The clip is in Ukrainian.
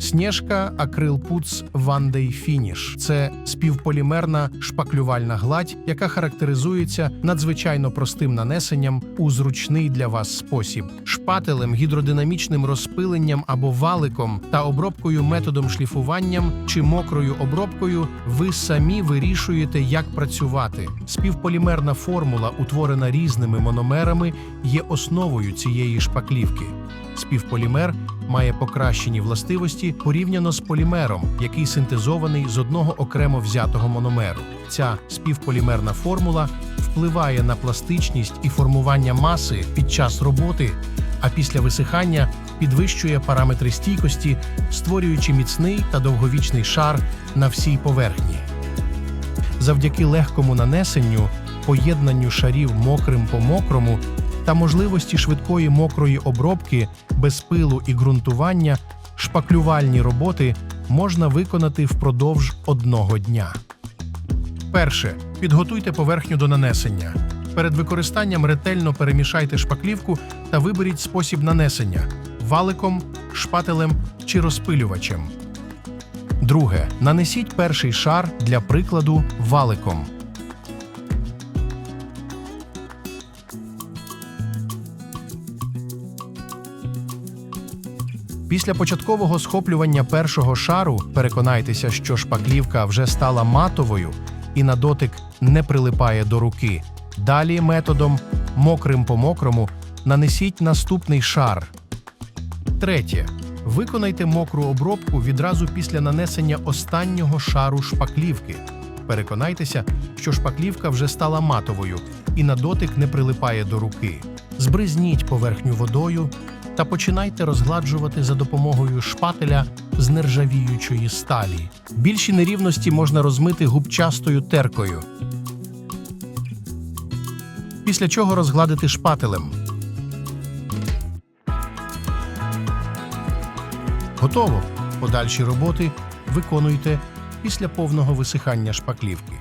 Снежка Puts One Day – це співполімерна шпаклювальна гладь, яка характеризується надзвичайно простим нанесенням у зручний для вас спосіб, шпателем, гідродинамічним розпиленням або валиком та обробкою методом шліфуванням чи мокрою обробкою. Ви самі вирішуєте, як працювати. Співполімерна формула, утворена різними мономерами, є основою цієї шпаклівки. Співполімер має покращені властивості порівняно з полімером, який синтезований з одного окремо взятого мономеру. Ця співполімерна формула впливає на пластичність і формування маси під час роботи, а після висихання підвищує параметри стійкості, створюючи міцний та довговічний шар на всій поверхні. Завдяки легкому нанесенню, поєднанню шарів мокрим по мокрому та можливості швидкої мокрої обробки без пилу і ґрунтування, шпаклювальні роботи можна виконати впродовж одного дня. Перше. Підготуйте поверхню до нанесення. Перед використанням ретельно перемішайте шпаклівку та виберіть спосіб нанесення валиком, шпателем чи розпилювачем. Друге. Нанесіть перший шар для прикладу валиком. Після початкового схоплювання першого шару переконайтеся, що шпаклівка вже стала матовою і на дотик не прилипає до руки. Далі методом мокрим по мокрому нанесіть наступний шар. Третє. Виконайте мокру обробку відразу після нанесення останнього шару шпаклівки. Переконайтеся, що шпаклівка вже стала матовою і на дотик не прилипає до руки. Збризніть поверхню водою та починайте розгладжувати за допомогою шпателя з нержавіючої сталі. Більші нерівності можна розмити губчастою теркою. Після чого розгладити шпателем. Готово. Подальші роботи виконуйте після повного висихання шпаклівки.